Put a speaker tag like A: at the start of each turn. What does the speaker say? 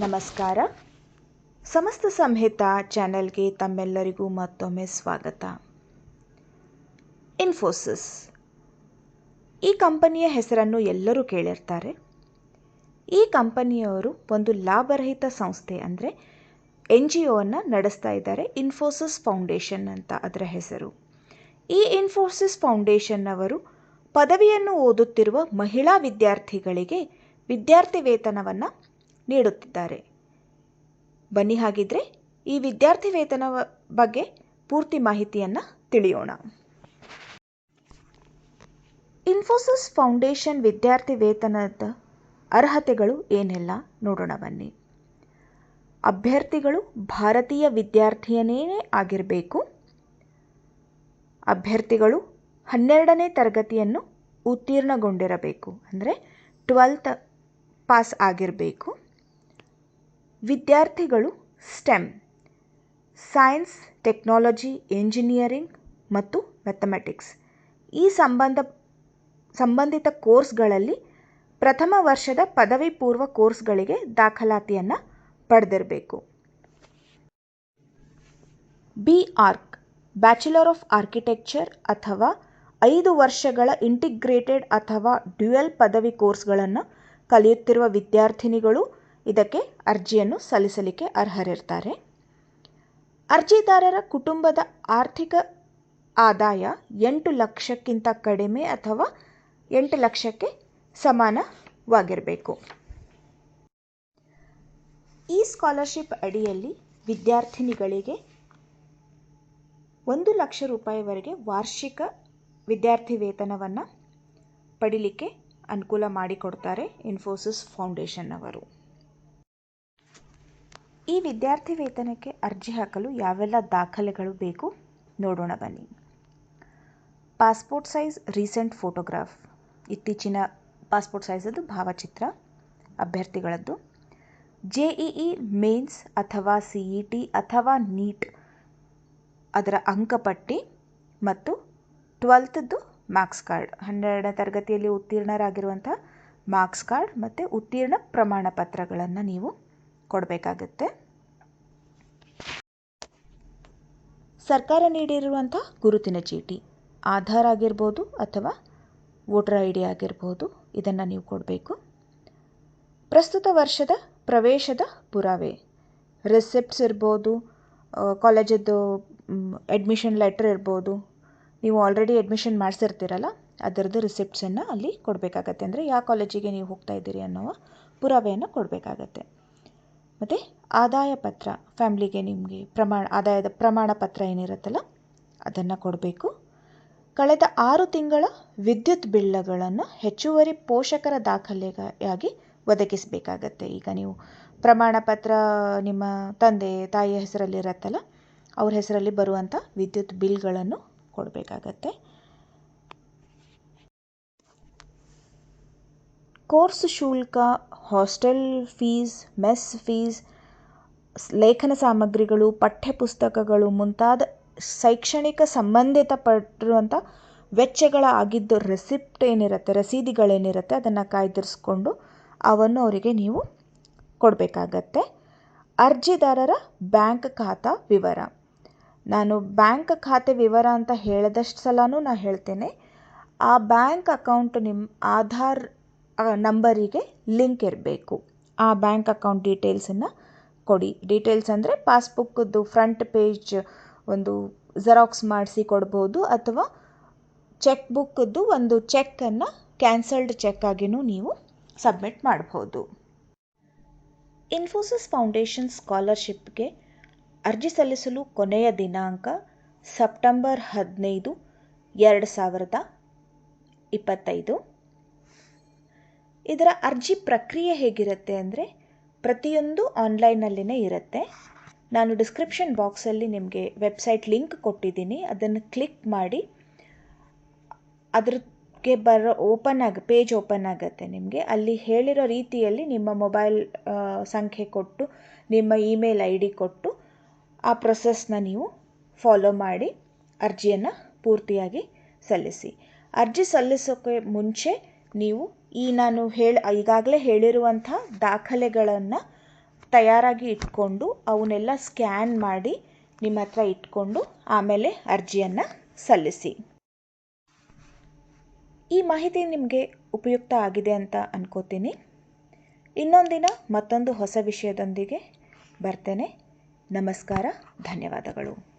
A: ನಮಸ್ಕಾರ. ಸಮಸ್ತ ಸಂಹಿತ ಚಾನೆಲ್ಗೆ ತಮ್ಮೆಲ್ಲರಿಗೂ ಮತ್ತೊಮ್ಮೆ ಸ್ವಾಗತ. ಇನ್ಫೋಸಿಸ್. ಈ ಕಂಪನಿಯ ಹೆಸರನ್ನು ಎಲ್ಲರೂ ಕೇಳಿರ್ತಾರೆ. ಈ ಕಂಪನಿಯವರು ಒಂದು ಲಾಭರಹಿತ ಸಂಸ್ಥೆ ಅಂದರೆ ಎನ್ ಜಿ ಒವನ್ನು ನಡೆಸ್ತಾ ಇದ್ದಾರೆ, ಇನ್ಫೋಸಿಸ್ ಫೌಂಡೇಶನ್ ಅಂತ ಅದರ ಹೆಸರು. ಈ ಇನ್ಫೋಸಿಸ್ ಫೌಂಡೇಶನ್ ಅವರು ಪದವಿಯನ್ನು ಓದುತ್ತಿರುವ ಮಹಿಳಾ ವಿದ್ಯಾರ್ಥಿಗಳಿಗೆ ವಿದ್ಯಾರ್ಥಿ ವೇತನವನ್ನು ನೀಡುತ್ತಿದ್ದಾರೆ. ಬನ್ನಿ ಹಾಗಿದ್ರೆ ಈ ವಿದ್ಯಾರ್ಥಿ ವೇತನ ಬಗ್ಗೆ ಪೂರ್ತಿ ಮಾಹಿತಿಯನ್ನು ತಿಳಿಯೋಣ. ಇನ್ಫೋಸಿಸ್ ಫೌಂಡೇಶನ್ ವಿದ್ಯಾರ್ಥಿ ವೇತನದ ಅರ್ಹತೆಗಳು ಏನೆಲ್ಲ? ನೋಡೋಣ ಬನ್ನಿ. ಅಭ್ಯರ್ಥಿಗಳು ಭಾರತೀಯ ವಿದ್ಯಾರ್ಥಿಯನೇ ಆಗಿರಬೇಕು? ಅಭ್ಯರ್ಥಿಗಳು ಹನ್ನೆರಡನೇ ತರಗತಿಯನ್ನು ಉತ್ತೀರ್ಣಗೊಂಡಿರಬೇಕು. ಅಂದರೆ ಟ್ವೆಲ್ತ್ ಪಾಸ್ ಆಗಿರಬೇಕು. ವಿದ್ಯಾರ್ಥಿಗಳು ಸ್ಟೆಮ್, ಸೈನ್ಸ್, ಟೆಕ್ನಾಲಜಿ ಇಂಜಿನಿಯರಿಂಗ್ ಮತ್ತು ಮ್ಯಾಥಮೆಟಿಕ್ಸ್. ಈ ಸಂಬಂಧ, ಸಂಬಂಧಿತ ಕೋರ್ಸ್ಗಳಲ್ಲಿ ಪ್ರಥಮ ವರ್ಷದ ಪದವಿ ಪೂರ್ವ ಕೋರ್ಸ್ಗಳಿಗೆ ದಾಖಲಾತಿಯನ್ನು ಪಡೆದಿರಬೇಕು. B arch, bachelor of architecture ಅಥವಾ ಐದು ವರ್ಷಗಳ ಇಂಟಿಗ್ರೇಟೆಡ್ ಅಥವಾ ಡ್ಯುಯಲ್ ಪದವಿ ಕೋರ್ಸ್ಗಳನ್ನು ಕಲಿಯುತ್ತಿರುವ ವಿದ್ಯಾರ್ಥಿನಿಗಳು ಇದಕ್ಕೆ ಅರ್ಜಿಯನ್ನು ಸಲ್ಲಿಸಲಿಕ್ಕೆ ಅರ್ಹರಿರ್ತಾರೆ. ಅರ್ಜಿದಾರರ ಕುಟುಂಬದ ಆರ್ಥಿಕ ಆದಾಯ ಎಂಟು ಲಕ್ಷಕ್ಕಿಂತ ಕಡಿಮೆ ಅಥವಾ ಎಂಟು ಲಕ್ಷಕ್ಕೆ ಸಮಾನವಾಗಿರಬೇಕು. ಈ ಸ್ಕಾಲರ್ಶಿಪ್ ಅಡಿಯಲ್ಲಿ ವಿದ್ಯಾರ್ಥಿನಿಗಳಿಗೆ ಒಂದು ಲಕ್ಷ ರೂಪಾಯಿವರೆಗೆ ವಾರ್ಷಿಕ ವಿದ್ಯಾರ್ಥಿ ವೇತನವನ್ನು ಪಡಿಲಿಕ್ಕೆ ಅನುಕೂಲ ಮಾಡಿಕೊಡ್ತಾರೆ ಇನ್ಫೋಸಿಸ್ ಫೌಂಡೇಶನ್ ಅವರು ಈ ವಿದ್ಯಾರ್ಥಿ ವೇತನಕ್ಕೆ ಅರ್ಜಿ ಹಾಕಲು ಯಾವೆಲ್ಲ ದಾಖಲೆಗಳು ಬೇಕು? ನೋಡೋಣ ಬನ್ನಿ. Passport size, recent photograph. ಇತ್ತೀಚಿನ ಪಾಸ್ಪೋರ್ಟ್ ಸೈಜದ್ದು ಭಾವಚಿತ್ರ, ಅಭ್ಯರ್ಥಿಗಳದ್ದು. ಜೆ ಇ ಮೇನ್ಸ್ ಅಥವಾ ಸಿ ಇ ಟಿ ಅಥವಾ ನೀಟ್ ಅದರ ಅಂಕಪಟ್ಟಿ ಮತ್ತು ಟ್ವೆಲ್ತದ್ದು ಮಾರ್ಕ್ಸ್ ಕಾರ್ಡ್. ಹನ್ನೆರಡನೇ ತರಗತಿಯಲ್ಲಿ ಉತ್ತೀರ್ಣರಾಗಿರುವಂಥ ಮಾರ್ಕ್ಸ್ ಕಾರ್ಡ್ ಮತ್ತು ಉತ್ತೀರ್ಣ ಪ್ರಮಾಣ ಪತ್ರಗಳನ್ನು ನೀವು ಕೊಡಬೇಕಾಗತ್ತೆ. ಸರ್ಕಾರ ನೀಡಿರುವಂಥ ಗುರುತಿನ ಚೀಟಿ, ಆಧಾರ್ ಆಗಿರ್ಬೋದು ಅಥವಾ ವೋಟರ್ ಐ ಡಿ ಆಗಿರ್ಬೋದು ಇದನ್ನು ನೀವು ಕೊಡಬೇಕು. ಪ್ರಸ್ತುತ ವರ್ಷದ ಪ್ರವೇಶದ ಪುರಾವೆ ರಿಸಿಪ್ಟ್ಸ್ ಇರ್ಬೋದು ಕಾಲೇಜದ್ದು ಅಡ್ಮಿಷನ್ ಲೆಟ್ರ್ ಇರ್ಬೋದು, ನೀವು ಆಲ್ರೆಡಿ ಅಡ್ಮಿಷನ್ ಮಾಡಿಸಿರ್ತೀರಲ್ಲ, ಅದರದ್ದು ರಿಸಿಪ್ಟ್ಸನ್ನು ಅಲ್ಲಿ ಕೊಡಬೇಕಾಗತ್ತೆ. ಅಂದರೆ ಯಾವ ಕಾಲೇಜಿಗೆ ನೀವು ಹೋಗ್ತಾ ಇದ್ದೀರಿ ಅನ್ನೋ ಪುರಾವೆಯನ್ನು ಕೊಡಬೇಕಾಗತ್ತೆ. ಮತ್ತು ಆದಾಯ ಪತ್ರ, ಫ್ಯಾಮ್ಲಿಗೆ ನಿಮಗೆ ಪ್ರಮಾಣ, ಆದಾಯದ ಪ್ರಮಾಣ ಪತ್ರ ಏನಿರುತ್ತಲ್ಲ, ಅದನ್ನು ಕೊಡಬೇಕು. ಕಳೆದ ಆರು ತಿಂಗಳ ವಿದ್ಯುತ್ ಬಿಲ್ಲುಗಳನ್ನು ಹೆಚ್ಚುವರಿ ಪೋಷಕರ ದಾಖಲೆಯಾಗಿ ಒದಗಿಸಬೇಕಾಗತ್ತೆ. ಈಗ ನೀವು ಪ್ರಮಾಣ ಪತ್ರ ನಿಮ್ಮ ತಂದೆ, ತಾಯಿಯ ಹೆಸರಲ್ಲಿ ಇರುತ್ತಲ್ಲ, ಅವ್ರ ಹೆಸರಲ್ಲಿ ಬರುವಂಥ ವಿದ್ಯುತ್ ಬಿಲ್ಗಳನ್ನು ಕೊಡಬೇಕಾಗತ್ತೆ. ಕೋರ್ಸ್ ಶುಲ್ಕ, ಹಾಸ್ಟೆಲ್ ಫೀಸ್, ಮೆಸ್ ಫೀಸ್ ಲೇಖನ ಸಾಮಗ್ರಿಗಳು, ಪಠ್ಯಪುಸ್ತಕಗಳು ಮುಂತಾದ ಶೈಕ್ಷಣಿಕ ಸಂಬಂಧಿತ ಪಟ್ಟಿರುವಂಥ ವೆಚ್ಚಗಳ ಆಗಿದ್ದು ರೆಸಿಪ್ಟ್ ಏನಿರುತ್ತೆ, ರಸೀದಿಗಳೇನಿರುತ್ತೆ ಅದನ್ನು ಕಾಯ್ದಿರಿಸ್ಕೊಂಡು ಅವನ್ನು ಅವರಿಗೆ ನೀವು ಕೊಡಬೇಕಾಗತ್ತೆ. ಅರ್ಜಿದಾರರ ಬ್ಯಾಂಕ್ ಖಾತಾ ವಿವರ. ನಾನು ಬ್ಯಾಂಕ್ ಖಾತೆ ವಿವರ ಅಂತ ಹೇಳಿದಷ್ಟು ಸಲನೂ ನಾನು ಹೇಳ್ತೇನೆ. ಆ ಬ್ಯಾಂಕ್ ಅಕೌಂಟ್ ನಿಮ್ಮ ಆಧಾರ್ ನಂಬರಿಗೆ ಲಿಂಕ್ ಇರಬೇಕು. ಆ ಬ್ಯಾಂಕ್ ಅಕೌಂಟ್ ಡೀಟೇಲ್ಸನ್ನು ಕೊಡಿ. ಡೀಟೇಲ್ಸ್ ಅಂದರೆ ಪಾಸ್ಬುಕ್ಕದ್ದು ಫ್ರಂಟ್ ಪೇಜ್ ಒಂದು ಜೆರಾಕ್ಸ್ ಮಾಡಿಸಿ ಕೊಡ್ಬೋದು ಅಥವಾ ಚೆಕ್ ಒಂದು ಚೆಕ್ಕನ್ನು ಕ್ಯಾನ್ಸಲ್ಡ್ ಚೆಕ್ ಆಗಿಯೂ ನೀವು ಸಬ್ಮಿಟ್ ಮಾಡ್ಬೋದು. ಇನ್ಫೋಸಿಸ್ ಫೌಂಡೇಶನ್ ಸ್ಕಾಲರ್ಶಿಪ್ಗೆ ಅರ್ಜಿ ಸಲ್ಲಿಸಲು ಕೊನೆಯ ದಿನಾಂಕ ಸೆಪ್ಟೆಂಬರ್ ಹದಿನೈದು, ಎರಡು ಸಾವಿರದ ಇಪ್ಪತ್ತೈದು. ಇದರ ಅರ್ಜಿ ಪ್ರಕ್ರಿಯೆ ಹೇಗಿರುತ್ತೆ ಅಂದರೆ ಪ್ರತಿಯೊಂದು ಆನ್ಲೈನಲ್ಲಿನೇ ಇರುತ್ತೆ. ನಾನು ಡಿಸ್ಕ್ರಿಪ್ಷನ್ ಬಾಕ್ಸಲ್ಲಿ ನಿಮಗೆ ವೆಬ್ಸೈಟ್ ಲಿಂಕ್ ಕೊಟ್ಟಿದ್ದೀನಿ. ಅದನ್ನು ಕ್ಲಿಕ್ ಮಾಡಿ. ಅದ್ರಗೆ ಬರೋ ಓಪನ್ ಆಗ ಪೇಜ್ ಓಪನ್ ಆಗುತ್ತೆ ನಿಮಗೆ. ಅಲ್ಲಿ ಹೇಳಿರೋ ರೀತಿಯಲ್ಲಿ ನಿಮ್ಮ ಮೊಬೈಲ್ ಸಂಖ್ಯೆ ಕೊಟ್ಟು, ನಿಮ್ಮ ಇಮೇಲ್ ಐ ಡಿ ಕೊಟ್ಟು, ಆ ಪ್ರೊಸೆಸ್ನ ನೀವು ಫಾಲೋ ಮಾಡಿ, ಅರ್ಜಿಯನ್ನು ಪೂರ್ತಿಯಾಗಿ ಸಲ್ಲಿಸಿ. ಅರ್ಜಿ ಸಲ್ಲಿಸೋಕ್ಕೆ ಮುಂಚೆ ನೀವು ಈ ನಾನು ಹೇಳಿ, ಈಗಾಗಲೇ ಹೇಳಿರುವಂಥ ದಾಖಲೆಗಳನ್ನು ತಯಾರಾಗಿ ಇಟ್ಕೊಂಡು ಅವನ್ನೆಲ್ಲ ಸ್ಕ್ಯಾನ್ ಮಾಡಿ ನಿಮ್ಮ ಹತ್ರ ಇಟ್ಕೊಂಡು ಆಮೇಲೆ ಅರ್ಜಿಯನ್ನು ಸಲ್ಲಿಸಿ. ಈ ಮಾಹಿತಿ ನಿಮಗೆ ಉಪಯುಕ್ತ ಆಗಿದೆ ಅಂತ ಅನ್ಕೋತೀನಿ. ಇನ್ನೊಂದಿನ ಮತ್ತೊಂದು ಹೊಸ ವಿಷಯದೊಂದಿಗೆ ಬರ್ತೇನೆ. ನಮಸ್ಕಾರ, ಧನ್ಯವಾದಗಳು.